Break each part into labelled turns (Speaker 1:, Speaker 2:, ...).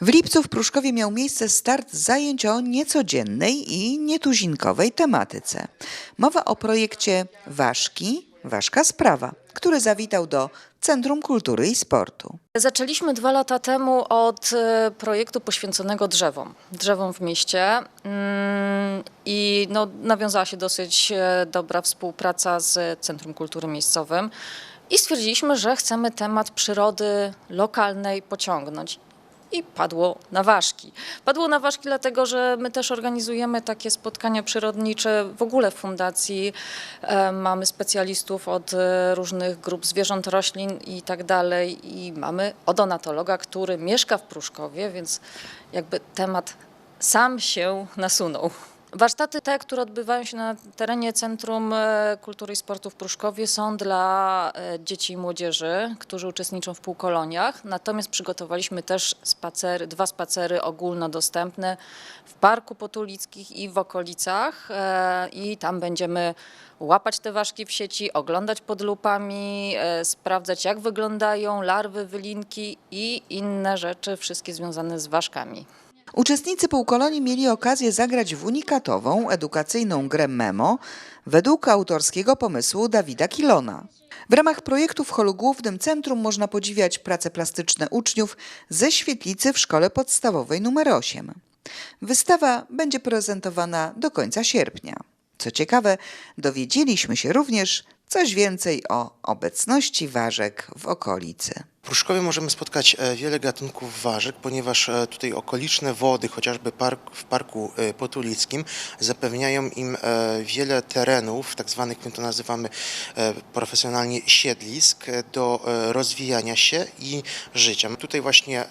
Speaker 1: W lipcu w Pruszkowie miał miejsce start zajęć o niecodziennej i nietuzinkowej tematyce. Mowa o projekcie Ważki, Ważka Sprawa, który zawitał do Centrum Kultury i Sportu.
Speaker 2: Zaczęliśmy dwa lata temu od e, projektu poświęconego drzewom, drzewom w mieście Mm, i no, nawiązała się dosyć e, dobra współpraca z Centrum Kultury Miejscowym i stwierdziliśmy, że chcemy temat przyrody lokalnej pociągnąć. I padło na ważki. Padło na ważki, dlatego że my też organizujemy takie spotkania przyrodnicze w ogóle w fundacji. E, mamy specjalistów od e, różnych grup zwierząt, roślin i tak dalej. I mamy odonatologa, który mieszka w Pruszkowie, więc jakby temat sam się nasunął. Warsztaty te, które odbywają się na terenie Centrum e, Kultury i Sportu w Pruszkowie są dla e, dzieci i młodzieży, którzy uczestniczą w półkoloniach. Natomiast przygotowaliśmy też spacery, dwa spacery ogólnodostępne w Parku Potulickich i w okolicach e, i tam będziemy łapać te ważki w sieci, oglądać pod lupami, sprawdzać jak wyglądają larwy, wylinki i inne rzeczy, wszystkie związane z ważkami.
Speaker 1: Uczestnicy półkolonii mieli okazję zagrać w unikatową, edukacyjną grę Memo według autorskiego pomysłu Dawida Kilona. W ramach projektu w holu głównym centrum można podziwiać prace plastyczne uczniów ze świetlicy w szkole podstawowej nr 8. Wystawa będzie prezentowana do końca sierpnia. Co ciekawe, dowiedzieliśmy się również coś więcej o obecności ważek w okolicy.
Speaker 3: W Pruszkowie możemy spotkać e, wiele gatunków ważek, ponieważ e, tutaj okoliczne wody, chociażby park, w Parku e, Potulickim, zapewniają im wiele terenów, tak zwanych, my to nazywamy profesjonalnie siedlisk, do rozwijania się i życia. Tutaj właśnie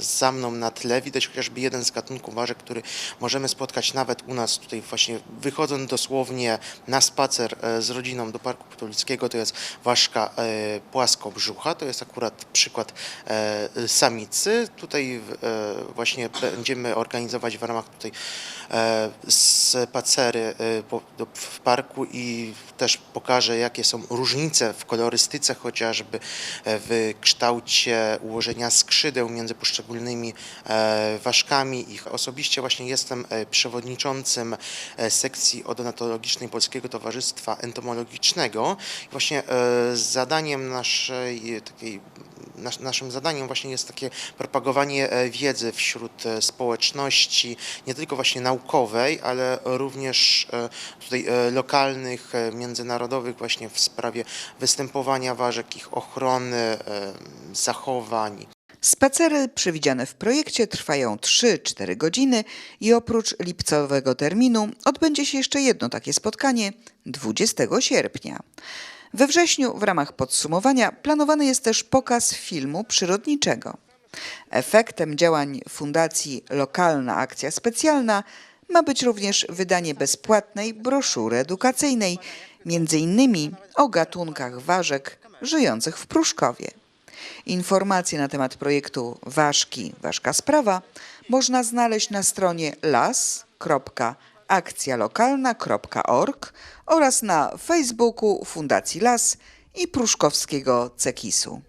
Speaker 3: za mną na tle. Widać chociażby jeden z gatunków ważek, który możemy spotkać nawet u nas tutaj właśnie wychodząc dosłownie na spacer e, z rodziną do Parku Potulickiego, to jest ważka e, płaskobrzucha, to jest akurat przykład e, samicy. Tutaj właśnie będziemy organizować w ramach tutaj spacery w parku i też pokażę jakie są różnice w kolorystyce chociażby, w kształcie ułożenia skrzydeł między poszczególnymi e, ważkami. Ich osobiście właśnie jestem e, przewodniczącym e, sekcji odontologicznej Polskiego Towarzystwa Entomologicznego. Właśnie zadaniem naszej takiej Nasz, naszym zadaniem właśnie jest takie propagowanie wiedzy wśród społeczności, nie tylko właśnie naukowej, ale również tutaj lokalnych, międzynarodowych właśnie w sprawie występowania ważek, ich ochrony, zachowań.
Speaker 1: Spacery przewidziane w projekcie trwają 3-4 godziny i oprócz lipcowego terminu odbędzie się jeszcze jedno takie spotkanie 20 sierpnia. We wrześniu w ramach podsumowania planowany jest też pokaz filmu przyrodniczego. Efektem działań Fundacji Lokalna Akcja Specjalna ma być również wydanie bezpłatnej broszury edukacyjnej, między innymi o gatunkach ważek żyjących w Pruszkowie. Informacje na temat projektu Ważki, Ważka Sprawa można znaleźć na stronie las.akcjalokalna.org oraz na Facebooku Fundacji Las i Pruszkowskiego Cekisu.